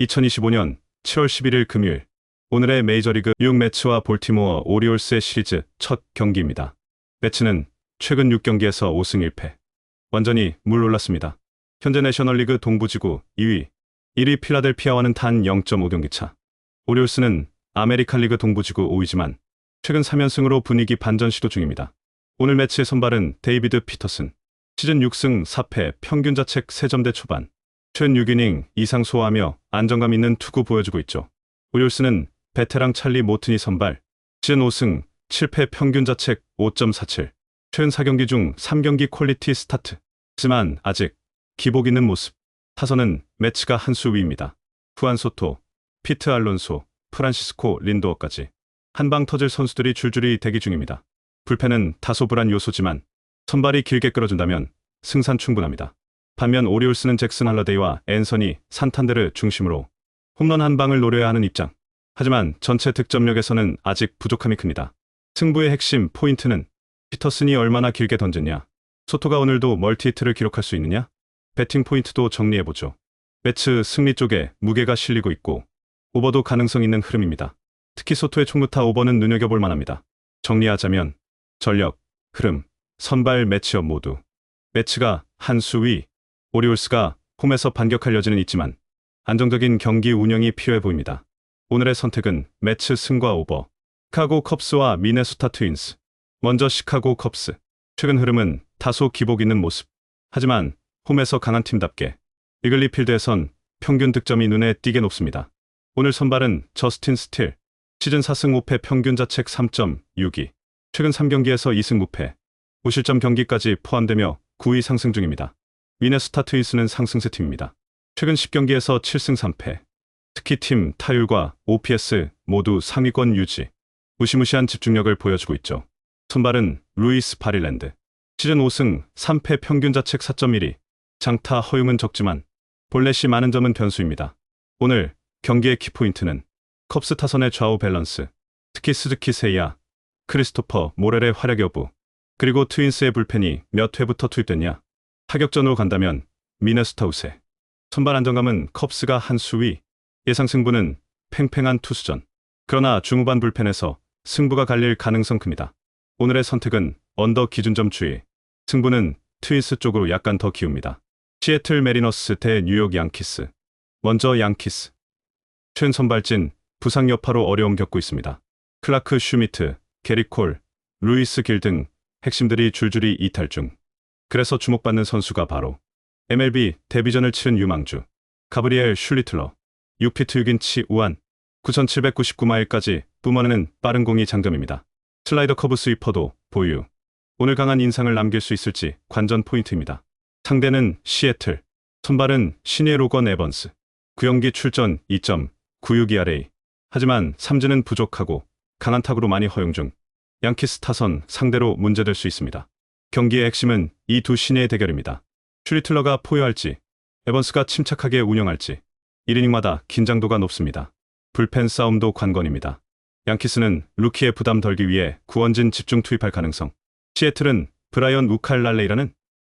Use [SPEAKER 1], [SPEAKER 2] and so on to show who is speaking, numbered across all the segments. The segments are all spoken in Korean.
[SPEAKER 1] 2025년 7월 11일 금요일 오늘의 메이저리그 6매치와 볼티모어 오리올스의 시리즈 첫 경기입니다. 매치는 최근 6경기에서 5승 1패. 완전히 물 올랐습니다. 현재 내셔널리그 동부지구 2위, 1위 필라델피아와는 단 0.5경기 차. 오리올스는 아메리칸 리그 동부지구 5위지만 최근 3연승으로 분위기 반전 시도 중입니다. 오늘 매치의 선발은 데이비드 피터슨. 시즌 6승 4패 평균 자책 3점대 초반. 최근 6이닝 이상 소화하며 안정감 있는 투구 보여주고 있죠. 오리올스는 베테랑 찰리 모튼이 선발. 시즌 5승 7패 평균 자책 5.47. 최근 4경기 중 3경기 퀄리티 스타트. 하지만 아직 기복 있는 모습. 타선은 매치가 한 수 위입니다. 후안 소토, 피트 알론소, 프란시스코 린도어까지 한방 터질 선수들이 줄줄이 대기 중입니다. 불펜은 다소 불안 요소지만 선발이 길게 끌어준다면 승산 충분합니다. 반면 오리올스는 잭슨 할러데이와 앤서니 산탄데를 중심으로 홈런 한 방을 노려야 하는 입장. 하지만 전체 득점력에서는 아직 부족함이 큽니다. 승부의 핵심 포인트는 피터슨이 얼마나 길게 던졌냐, 소토가 오늘도 멀티히트를 기록할 수 있느냐, 배팅 포인트도 정리해보죠. 매츠 승리 쪽에 무게가 실리고 있고 오버도 가능성 있는 흐름입니다. 특히 소토의 총무타 오버는 눈여겨볼 만합니다. 정리하자면 전력, 흐름, 선발 매치업 모두 매치가 한 수 위, 오리올스가 홈에서 반격할 여지는 있지만 안정적인 경기 운영이 필요해 보입니다. 오늘의 선택은 매치 승과 오버, 시카고 컵스와 미네소타 트윈스. 먼저 시카고 컵스. 최근 흐름은 다소 기복 있는 모습. 하지만 홈에서 강한 팀답게 이글리 필드에선 평균 득점이 눈에 띄게 높습니다. 오늘 선발은 저스틴 스틸. 시즌 4승 5패 평균 자책 3.62. 최근 3경기에서 2승 무패. 무실점 경기까지 포함되며 9위 상승 중입니다. 미네소타 트윈스는 상승세 팀입니다. 최근 10경기에서 7승 3패. 특히 팀 타율과 OPS 모두 상위권 유지. 무시무시한 집중력을 보여주고 있죠. 선발은 루이스 바릴랜드. 시즌 5승 3패 평균 자책 4.12. 장타 허용은 적지만 볼넷이 많은 점은 변수입니다. 오늘 경기의 키포인트는 컵스 타선의 좌우 밸런스, 특히 스즈키 세이야, 크리스토퍼 모렐의 활약 여부, 그리고 트윈스의 불펜이 몇 회부터 투입됐냐. 타격전으로 간다면 미네소타 우세. 선발 안정감은 컵스가 한 수위, 예상 승부는 팽팽한 투수전. 그러나 중후반 불펜에서 승부가 갈릴 가능성 큽니다. 오늘의 선택은 언더 기준점 추이. 승부는 트윈스 쪽으로 약간 더 기웁니다. 시애틀 메리너스 대 뉴욕 양키스. 먼저 양키스. 최근 선발진 부상 여파로 어려움 겪고 있습니다. 클라크 슈미트, 게리 콜, 루이스 길 등 핵심들이 줄줄이 이탈 중. 그래서 주목받는 선수가 바로 MLB 데뷔전을 치른 유망주 가브리엘 슐리틀러 6피트 6인치 우한 9799마일까지 뿜어내는 빠른 공이 장점입니다. 슬라이더 커브 스위퍼도 보유. 오늘 강한 인상을 남길 수 있을지 관전 포인트입니다. 상대는 시애틀. 선발은 신예 로건 에번스. 9연기 출전 2.96ERA. 하지만 삼진은 부족하고 강한 타구로 많이 허용 중. 양키스 타선 상대로 문제될 수 있습니다. 경기의 핵심은 이 두 신예의 대결입니다. 슈리틀러가 포효할지, 에번스가 침착하게 운영할지, 1이닝마다 긴장도가 높습니다. 불펜 싸움도 관건입니다. 양키스는 루키의 부담 덜기 위해 구원진 집중 투입할 가능성. 시애틀은 브라이언 우칼랄레이라는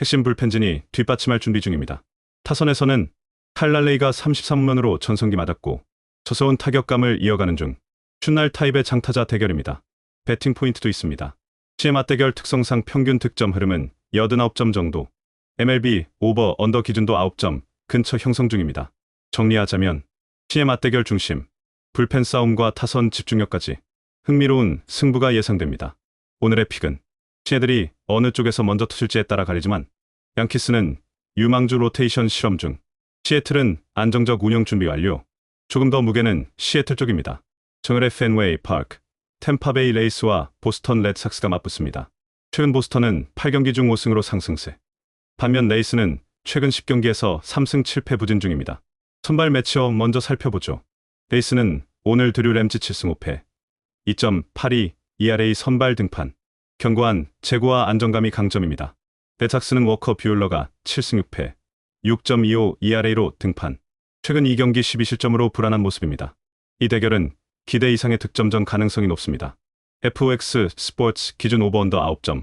[SPEAKER 1] 핵심 불펜진이 뒷받침할 준비 중입니다. 타선에서는 칼랄레이가 33문으로 전성기 맞았고 저서운 타격감을 이어가는 중 춘날 타입의 장타자 대결입니다. 배팅 포인트도 있습니다. 시의 맞대결 특성상 평균 득점 흐름은 89점 정도, MLB 오버 언더 기준도 9점 근처 형성 중입니다. 정리하자면 시의 맞대결 중심, 불펜 싸움과 타선 집중력까지 흥미로운 승부가 예상됩니다. 오늘의 픽은 시애들이 어느 쪽에서 먼저 터질지에 따라 가리지만 양키스는 유망주 로테이션 실험 중 시애틀은 안정적 운영 준비 완료 조금 더 무게는 시애틀 쪽입니다. 정열의 팬웨이 파크 템파베이 레이스와 보스턴 레드삭스가 맞붙습니다. 최근 보스턴은 8경기 중 5승으로 상승세 반면 레이스는 최근 10경기에서 3승 7패 부진 중입니다. 선발 매치업 먼저 살펴보죠. 레이스는 오늘 드류 램지 7승 5패 2.82 ERA 선발 등판 견고한 재고와 안정감이 강점입니다. 레삭스는 워커 뷰얼러가 7승 6패 6.25 ERA로 등판 최근 2경기 12실점으로 불안한 모습입니다. 이 대결은 기대 이상의 득점전 가능성이 높습니다. FOX 스포츠 기준 오버언더 9점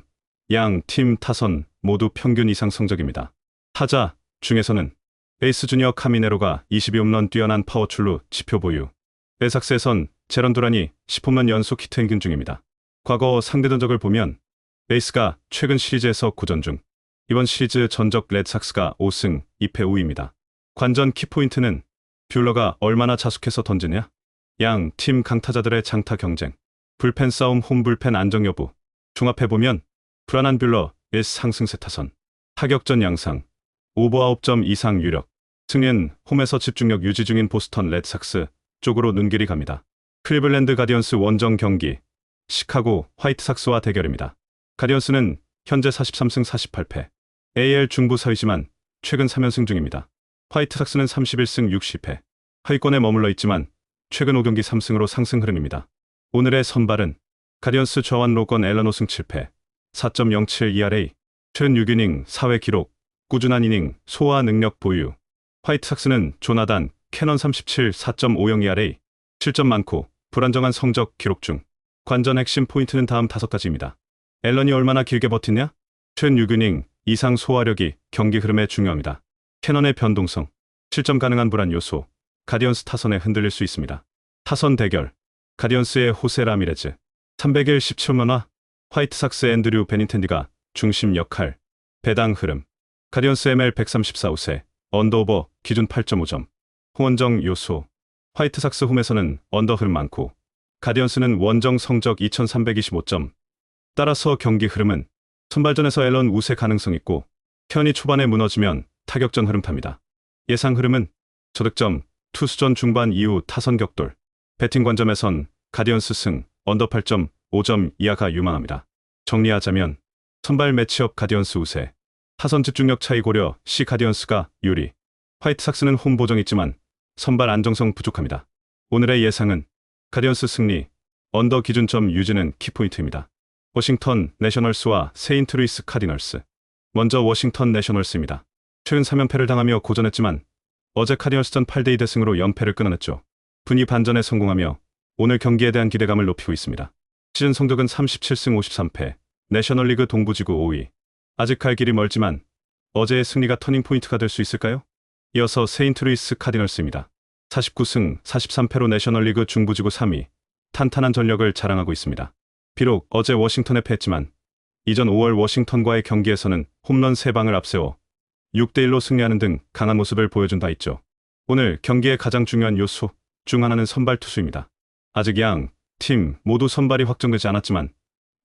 [SPEAKER 1] 양 팀 타선 모두 평균 이상 성적입니다. 타자 중에서는 베이스 주니어 카미네로가 22홈런 뛰어난 파워출루 지표 보유. 베삭스에선 제런 두란이 10홈런 연속 히트 행균 중입니다. 과거 상대 전적을 보면 베이스가 최근 시리즈에서 9전 중 이번 시리즈 전적 레드삭스가 5승 2패 5위입니다. 관전 키포인트는 뷰러가 얼마나 자숙해서 던지냐? 양 팀 강타자들의 장타 경쟁, 불펜 싸움 홈불펜 안정 여부. 종합해보면 불안한 뷰러 1 상승세 타선, 타격전 양상, 오버 9점 이상 유력, 승리는 홈에서 집중력 유지 중인 보스턴 레드삭스 쪽으로 눈길이 갑니다. 클리블랜드 가디언스 원정 경기, 시카고 화이트삭스와 대결입니다. 가디언스는 현재 43승 48패, AL 중부 사위지만 최근 3연승 중입니다. 화이트삭스는 31승 60패, 하위권에 머물러 있지만 최근 5경기 3승으로 상승 흐름입니다. 오늘의 선발은 가디언스 저완 로건 앨런 5승 7패, 4.07 ERA, 최근 6이닝 4회 기록, 꾸준한 이닝, 소화 능력 보유. 화이트삭스는 조나단, 캐넌 37, 4.50 ERA, 7점 많고 불안정한 성적 기록 중. 관전 핵심 포인트는 다음 다섯 가지입니다. 앨런이 얼마나 길게 버티냐? 최근 6이닝 이상 소화력이 경기 흐름에 중요합니다. 캐넌의 변동성, 7점 가능한 불안 요소, 가디언스 타선에 흔들릴 수 있습니다. 타선 대결, 가디언스의 호세 라미레즈, 300일 17만화, 화이트삭스 앤드류 베닌텐디가 중심 역할, 배당 흐름, 가디언스 ML 134우세, 언더오버 기준 8.5점, 홍원정 요소, 화이트삭스 홈에서는 언더 흐름 많고, 가디언스는 원정 성적 2325점, 따라서 경기 흐름은 선발전에서 앨런 우세 가능성 있고, 현이 초반에 무너지면 타격전 흐름 탑니다. 예상 흐름은 저득점, 투수전 중반 이후 타선 격돌, 배팅 관점에선 가디언스 승, 언더 8점, 5점 이하가 유망합니다. 정리하자면 선발 매치업 가디언스 우세, 타선 집중력 차이 고려 시 가디언스가 유리, 화이트삭스는 홈 보정 있지만 선발 안정성 부족합니다. 오늘의 예상은 가디언스 승리, 언더 기준점 유지는 키포인트입니다. 워싱턴 내셔널스와 세인트루이스 카디널스. 먼저 워싱턴 내셔널스입니다. 최근 3연패를 당하며 고전했지만 어제 카디널스전 8대2 대승으로 연패를 끊어냈죠. 분위 반전에 성공하며 오늘 경기에 대한 기대감을 높이고 있습니다. 시즌 성적은 37승 53패, 내셔널리그 동부지구 5위. 아직 갈 길이 멀지만 어제의 승리가 터닝포인트가 될 수 있을까요? 이어서 세인트루이스 카디널스입니다. 49승 43패로 내셔널리그 중부지구 3위, 탄탄한 전력을 자랑하고 있습니다. 비록 어제 워싱턴에 패했지만 이전 5월 워싱턴과의 경기에서는 홈런 3방을 앞세워 6대1로 승리하는 등 강한 모습을 보여준 바 있죠. 오늘 경기의 가장 중요한 요소 중 하나는 선발 투수입니다. 아직 양, 팀 모두 선발이 확정되지 않았지만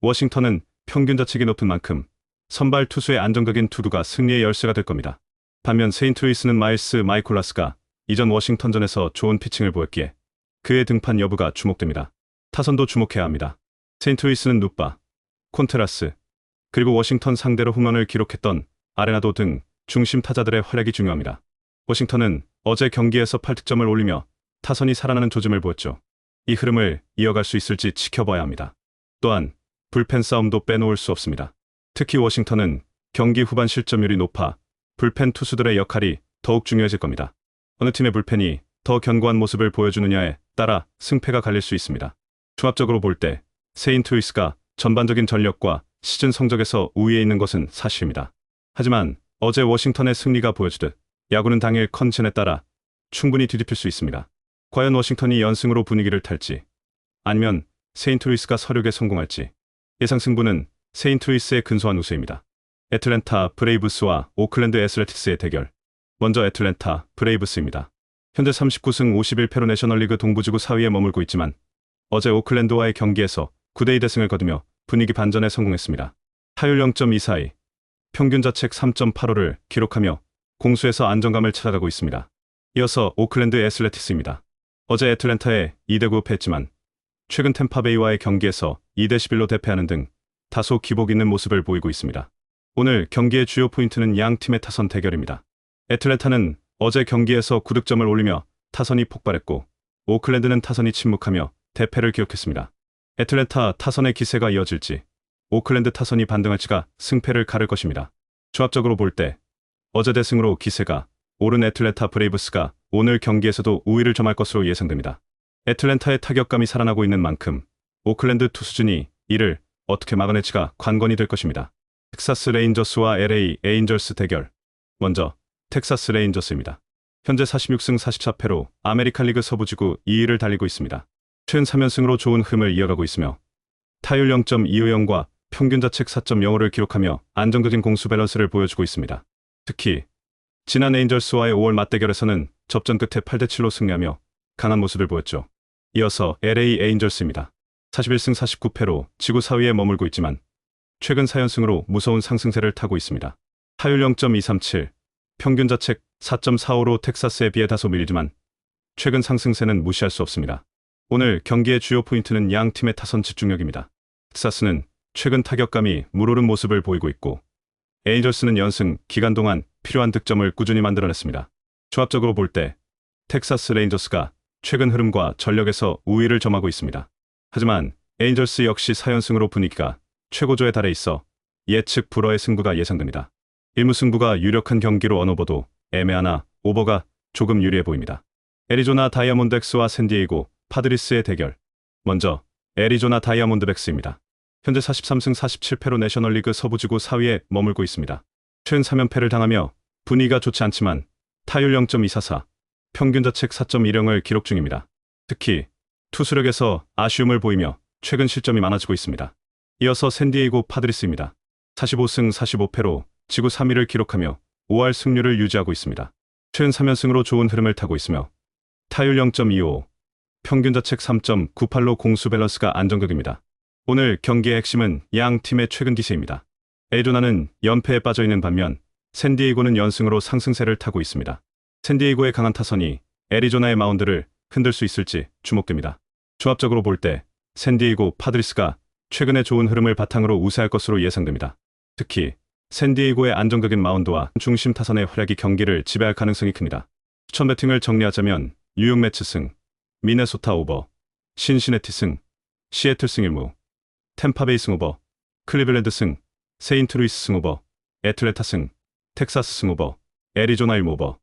[SPEAKER 1] 워싱턴은 평균 자책이 높은 만큼 선발 투수의 안정적인 투구가 승리의 열쇠가 될 겁니다. 반면 세인트루이스는 마일스 마이콜라스가 이전 워싱턴전에서 좋은 피칭을 보였기에 그의 등판 여부가 주목됩니다. 타선도 주목해야 합니다. 세인트루이스는 누빠, 콘테라스, 그리고 워싱턴 상대로 홈런을 기록했던 아레나도 등 중심 타자들의 활약이 중요합니다. 워싱턴은 어제 경기에서 8득점을 올리며 타선이 살아나는 조짐을 보였죠. 이 흐름을 이어갈 수 있을지 지켜봐야 합니다. 또한 불펜 싸움도 빼놓을 수 없습니다. 특히 워싱턴은 경기 후반 실점률이 높아 불펜 투수들의 역할이 더욱 중요해질 겁니다. 어느 팀의 불펜이 더 견고한 모습을 보여주느냐에 따라 승패가 갈릴 수 있습니다. 종합적으로 볼 때 세인트루이스가 전반적인 전력과 시즌 성적에서 우위에 있는 것은 사실입니다. 하지만 어제 워싱턴의 승리가 보여주듯 야구는 당일 컨디션에 따라 충분히 뒤집힐 수 있습니다. 과연 워싱턴이 연승으로 분위기를 탈지 아니면 세인트루이스가 서륙에 성공할지 예상 승부는 세인트루이스의 근소한 우세입니다. 애틀랜타 브레이브스와 오클랜드 애슬레틱스의 대결 먼저 애틀랜타 브레이브스입니다. 현재 39승 51패로 내셔널리그 동부지구 4위에 머물고 있지만 어제 오클랜드와의 경기에서 9대2 대승을 거두며 분위기 반전에 성공했습니다. 타율 0.242, 평균 자책 3.85를 기록하며 공수에서 안정감을 찾아가고 있습니다. 이어서 오클랜드 애슬레틱스입니다. 어제 애틀랜타에 2대 9 패했지만 최근 템파베이와의 경기에서 2대 11로 대패하는 등 다소 기복 있는 모습을 보이고 있습니다. 오늘 경기의 주요 포인트는 양 팀의 타선 대결입니다. 애틀랜타는 어제 경기에서 9득점을 올리며 타선이 폭발했고 오클랜드는 타선이 침묵하며 대패를 기록했습니다. 애틀랜타 타선의 기세가 이어질지 오클랜드 타선이 반등할지가 승패를 가를 것입니다. 조합적으로 볼 때 어제 대승으로 기세가 오른 애틀랜타 브레이브스가 오늘 경기에서도 우위를 점할 것으로 예상됩니다. 애틀랜타의 타격감이 살아나고 있는 만큼 오클랜드 투수진이 이를 어떻게 막아낼지가 관건이 될 것입니다. 텍사스 레인저스와 LA 에인절스 대결. 먼저 텍사스 레인저스입니다. 현재 46승 44패로 아메리칸 리그 서부지구 2위를 달리고 있습니다. 최근 3연승으로 좋은 흐름을 이어가고 있으며 타율 0.250과 평균 자책 4.05를 기록하며 안정적인 공수 밸런스를 보여주고 있습니다. 특히 지난 에인절스와의 5월 맞대결에서는 접전 끝에 8대7로 승리하며 강한 모습을 보였죠. 이어서 LA 에인절스입니다. 41승 49패로 지구 4위에 머물고 있지만 최근 4연승으로 무서운 상승세를 타고 있습니다. 타율 0.237, 평균 자책 4.45로 텍사스에 비해 다소 밀리지만 최근 상승세는 무시할 수 없습니다. 오늘 경기의 주요 포인트는 양 팀의 타선 집중력입니다. 텍사스는 최근 타격감이 물오른 모습을 보이고 있고 에인절스는 연승 기간 동안 필요한 득점을 꾸준히 만들어냈습니다. 조합적으로 볼 때 텍사스 레인저스가 최근 흐름과 전력에서 우위를 점하고 있습니다. 하지만 에인절스 역시 4연승으로 분위기가 최고조에 달해 있어 예측 불허의 승부가 예상됩니다. 일무승부가 유력한 경기로 언어보도 애매하나 오버가 조금 유리해 보입니다. 애리조나 다이아몬드엑스와 샌디에이고 파드리스의 대결. 먼저 애리조나 다이아몬드백스입니다. 현재 43승 47패로 내셔널리그 서부지구 4위에 머물고 있습니다. 최근 3연패를 당하며 분위기가 좋지 않지만 타율 0.244, 평균 자책 4.10을 기록 중입니다. 특히 투수력에서 아쉬움을 보이며 최근 실점이 많아지고 있습니다. 이어서 샌디에이고 파드리스입니다. 45승 45패로 지구 3위를 기록하며 5할 승률을 유지하고 있습니다. 최근 3연승으로 좋은 흐름을 타고 있으며 타율 0.25, 평균 자책 3.98로 공수 밸런스가 안정적입니다. 오늘 경기의 핵심은 양 팀의 최근 기세입니다. 에리조나는 연패에 빠져 있는 반면 샌디에이고는 연승으로 상승세를 타고 있습니다. 샌디에이고의 강한 타선이 애리조나의 마운드를 흔들 수 있을지 주목됩니다. 조합적으로 볼 때 샌디에이고 파드리스가 최근의 좋은 흐름을 바탕으로 우세할 것으로 예상됩니다. 특히 샌디에이고의 안정적인 마운드와 중심 타선의 활약이 경기를 지배할 가능성이 큽니다. 추천 배팅을 정리하자면 뉴욕 매츠 승, 미네소타 오버, 신시내티 승, 시애틀 승 1무, 템파베이 승 오버, 클리블랜드 승, 세인트루이스 승 오버, 애틀레타 승, 텍사스 승 오버, 애리조나 1무 오버,